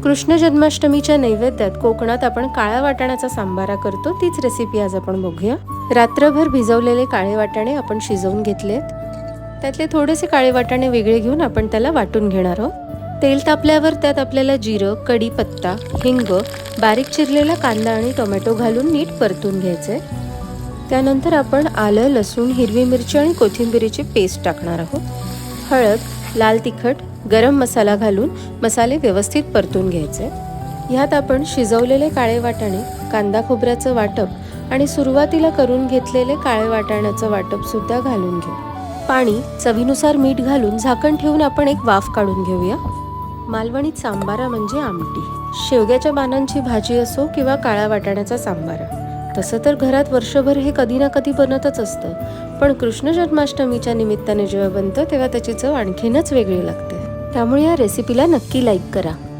कृष्ण जन्माष्टमीच्या नैवेद्यात कोकणात आपण काळ्या वाटाण्याचा सांबारा करतो. तीच रेसिपी आज आपण बघूया. रात्रभर भिजवलेले काळे वाटाणे आपण शिजवून घेतलेत. त्यातले थोडेसे काळे वाटाणे वेगळे घेऊन आपण त्याला वाटून घेणार आहोत. तेल तापल्यावर त्यात आपल्याला जिरं कढीपत्ता हिंग बारीक चिरलेला कांदा आणि टोमॅटो घालून नीट परतून घ्यायचे. त्यानंतर आपण आलं लसूण हिरवी मिरची आणि कोथिंबिरीची पेस्ट टाकणार आहोत. हळद लाल तिखट गरम मसाला घालून मसाले व्यवस्थित परतून घ्यायचे. ह्यात आपण शिजवलेले काळे वाटाणे कांदा खोबऱ्याचं वाटप आणि सुरुवातीला करून घेतलेले काळे वाटाण्याचं वाटप सुद्धा घालून घेऊ. पाणी चवीनुसार मीठ घालून झाकण ठेवून आपण एक वाफ काढून घेऊया. मालवणीत सांबारा म्हणजे आमटी. शेवग्याच्या पानांची भाजी असो किंवा काळ्या वाटाण्याचा सांबारा. तसं तर घरात वर्षभर हे कधी ना कधी बनतच असतं. पण कृष्ण जन्माष्टमीच्या निमित्ताने जेव्हा बनतं तेव्हा त्याची चव आणखीनच वेगळी लागते. त्यामुळे या रेसिपीला नक्की लाईक करा.